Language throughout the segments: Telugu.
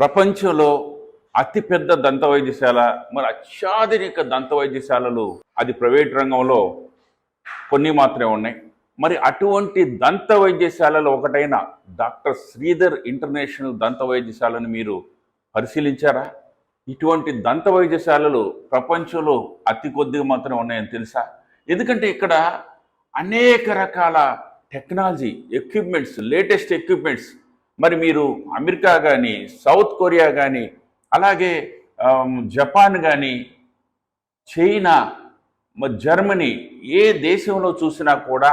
ప్రపంచంలో అతిపెద్ద దంత వైద్యశాల మరి అత్యాధునిక దంత వైద్యశాలలు అది ప్రైవేట్ రంగంలో కొన్ని మాత్రమే ఉన్నాయి. మరి అటువంటి దంత వైద్యశాలలో ఒకటైన డాక్టర్ శ్రీధర్ ఇంటర్నేషనల్ దంత వైద్యశాలను మీరు పరిశీలించారా? ఇటువంటి దంత వైద్యశాలలు ప్రపంచంలో అతి కొద్దిగా మాత్రమే ఉన్నాయని తెలుసా? ఎందుకంటే ఇక్కడ అనేక రకాల టెక్నాలజీ ఎక్విప్మెంట్స్ లేటెస్ట్ ఎక్విప్మెంట్స్ మరి మీరు అమెరికా కానీ సౌత్ కొరియా కానీ అలాగే జపాన్ కానీ చైనా జర్మనీ ఏ దేశంలో చూసినా కూడా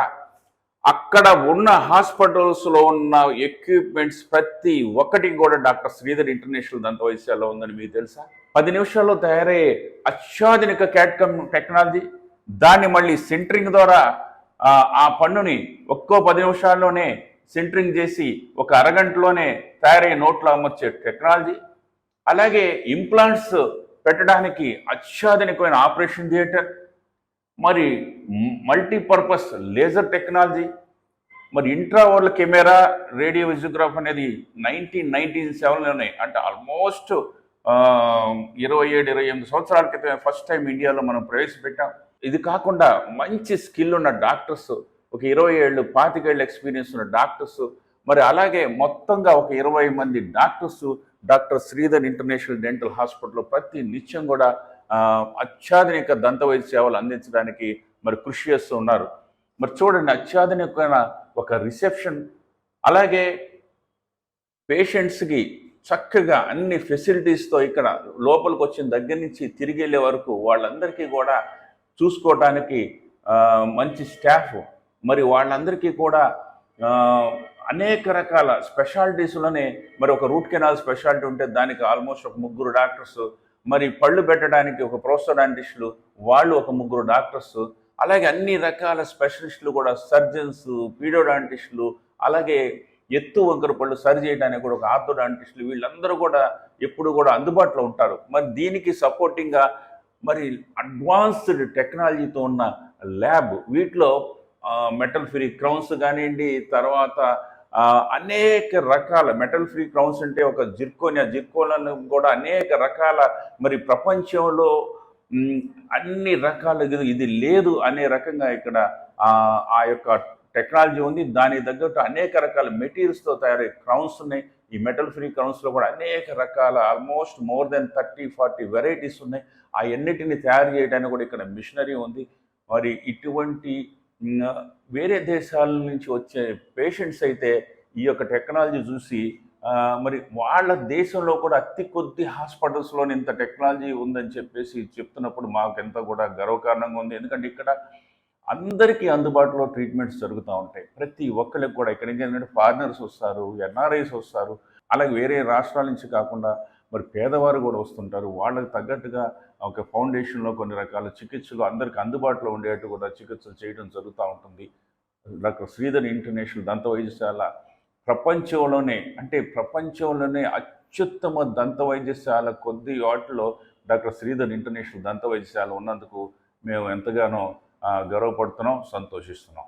అక్కడ ఉన్న హాస్పిటల్స్లో ఉన్న ఎక్విప్మెంట్స్ ప్రతి ఒక్కటి కూడా డాక్టర్ శ్రీధర్ ఇంటర్నేషనల్ దంత వైద్యశాలలో ఉందని మీకు తెలుసా? పది నిమిషాల్లో తయారయ్యే అత్యాధునిక క్యాట్కమ్ టెక్నాలజీ దాన్ని మళ్ళీ సెంటరింగ్ ద్వారా ఆ పన్నుని ఒక్కో పది నిమిషాల్లోనే సెంటరింగ్ చేసి ఒక అరగంటలోనే తయారయ్యే నోట్లో అమర్చే టెక్నాలజీ అలాగే ఇంప్లాంట్స్ పెట్టడానికి అత్యాధునికమైన ఆపరేషన్ థియేటర్ మరి మల్టీపర్పస్ లేజర్ టెక్నాలజీ మరి ఇంట్రావర్ల కెమెరా రేడియో విజియోగ్రాఫ్ అనేది నైన్టీన్ నైన్టీన్ సెవెన్లోనే అంటే ఆల్మోస్ట్ ఇరవై ఏడు ఇరవై ఎనిమిది సంవత్సరాల క్రితం ఫస్ట్ టైం ఇండియాలో మనం ప్రవేశపెట్టాం. ఇది కాకుండా మంచి స్కిల్ ఉన్న డాక్టర్స్ ఒక ఇరవై ఏళ్ళు పాతికేళ్ళు ఎక్స్పీరియన్స్ ఉన్న డాక్టర్స్ మరి అలాగే మొత్తంగా ఒక ఇరవై మంది doctors doctor Sridhar international dental హాస్పిటల్లో ప్రతి నిత్యం కూడా అత్యాధునిక దంతవైద్య సేవలు అందించడానికి మరి కృషి చేస్తూ ఉన్నారు. మరి చూడండి అత్యాధునికమైన ఒక రిసెప్షన్ అలాగే పేషెంట్స్కి చక్కగా అన్ని ఫెసిలిటీస్తో ఇక్కడ లోపలికి వచ్చిన దగ్గర నుంచి తిరిగి వెళ్ళే వరకు వాళ్ళందరికీ కూడా చూసుకోవటానికి మంచి స్టాఫ్ మరి వాళ్ళందరికీ కూడా అనేక రకాల స్పెషాలిటీస్లోనే మరి ఒక రూట్ కెనాల్ స్పెషాలిటీ ఉంటే దానికి ఆల్మోస్ట్ ఒక ముగ్గురు డాక్టర్స్ మరి పళ్ళు పెట్టడానికి ఒక ప్రోస్టోడాంటిస్టులు వాళ్ళు ఒక ముగ్గురు డాక్టర్స్ అలాగే అన్ని రకాల స్పెషలిస్టులు కూడా సర్జన్స్ పీడోడాంటిస్టులు అలాగే ఎత్తు వంకర పళ్ళు సరి చేయడానికి కూడా ఒక ఆర్థోడాంటిస్టులు వీళ్ళందరూ కూడా ఎప్పుడు కూడా అందుబాటులో ఉంటారు. మరి దీనికి సపోర్టింగ్గా మరి అడ్వాన్స్డ్ టెక్నాలజీతో ఉన్న ల్యాబ్ వీటిలో మెటల్ ఫ్రీ క్రౌన్స్ కానివ్వండి తర్వాత అనేక రకాల మెటల్ ఫ్రీ క్రౌన్స్ అంటే ఒక జిర్కోనియా జిర్కోలను కూడా అనేక రకాల మరి ప్రపంచంలో అన్ని రకాల ఇది- ఇది లేదు అనే రకంగా ఇక్కడ ఆ, యొక్క టెక్నాలజీ ఉంది. దానికి తగ్గట్టు అనేక రకాల మెటీరియల్స్తో తయారయ్యే క్రౌన్స్ ఉన్నాయి. ఈ మెటల్ ఫ్రీ క్రౌన్స్లో కూడా అనేక రకాల almost more than thirty forty varieties ఉన్నాయి. ఆ తయారు చేయడానికి కూడా ఇక్కడ మిషనరీ ఉంది. మరి ఇటువంటి వేరే దేశాల నుంచి వచ్చే పేషెంట్స్ అయితే ఈ యొక్క టెక్నాలజీ చూసి మరి వాళ్ళ దేశంలో కూడా అతి కొద్ది హాస్పిటల్స్లో ఇంత టెక్నాలజీ ఉందని చెప్పేసి చెప్తున్నప్పుడు మాకు కూడా గర్వకారణంగా ఉంది. ఎందుకంటే ఇక్కడ అందరికీ అందుబాటులో ట్రీట్మెంట్స్ జరుగుతూ ఉంటాయి. ప్రతి ఒక్కరికి కూడా ఇక్కడ ఏంటంటే ఫారినర్స్ వస్తారు ఎన్ఆర్ఐస్ వస్తారు అలాగే వేరే రాష్ట్రాల నుంచి కాకుండా మరి పేదవారు కూడా వస్తుంటారు. వాళ్ళకి తగ్గట్టుగా ఒక ఫౌండేషన్లో కొన్ని రకాల చికిత్సలు అందరికి అందుబాటులో ఉండేట్టు కూడా చికిత్సలు చేయడం జరుగుతూ ఉంటుంది. డాక్టర్ శ్రీధర్ ఇంటర్నేషనల్ దంత వైద్యశాల ప్రపంచంలోనే అంటే ప్రపంచంలోనే అత్యుత్తమ దంత వైద్యశాల కొద్ది వాటిలో డాక్టర్ శ్రీధర్ ఇంటర్నేషనల్ దంత వైద్యశాల ఉన్నందుకు మేము ఎంతగానో గర్వపడుతున్నాం సంతోషిస్తున్నాం.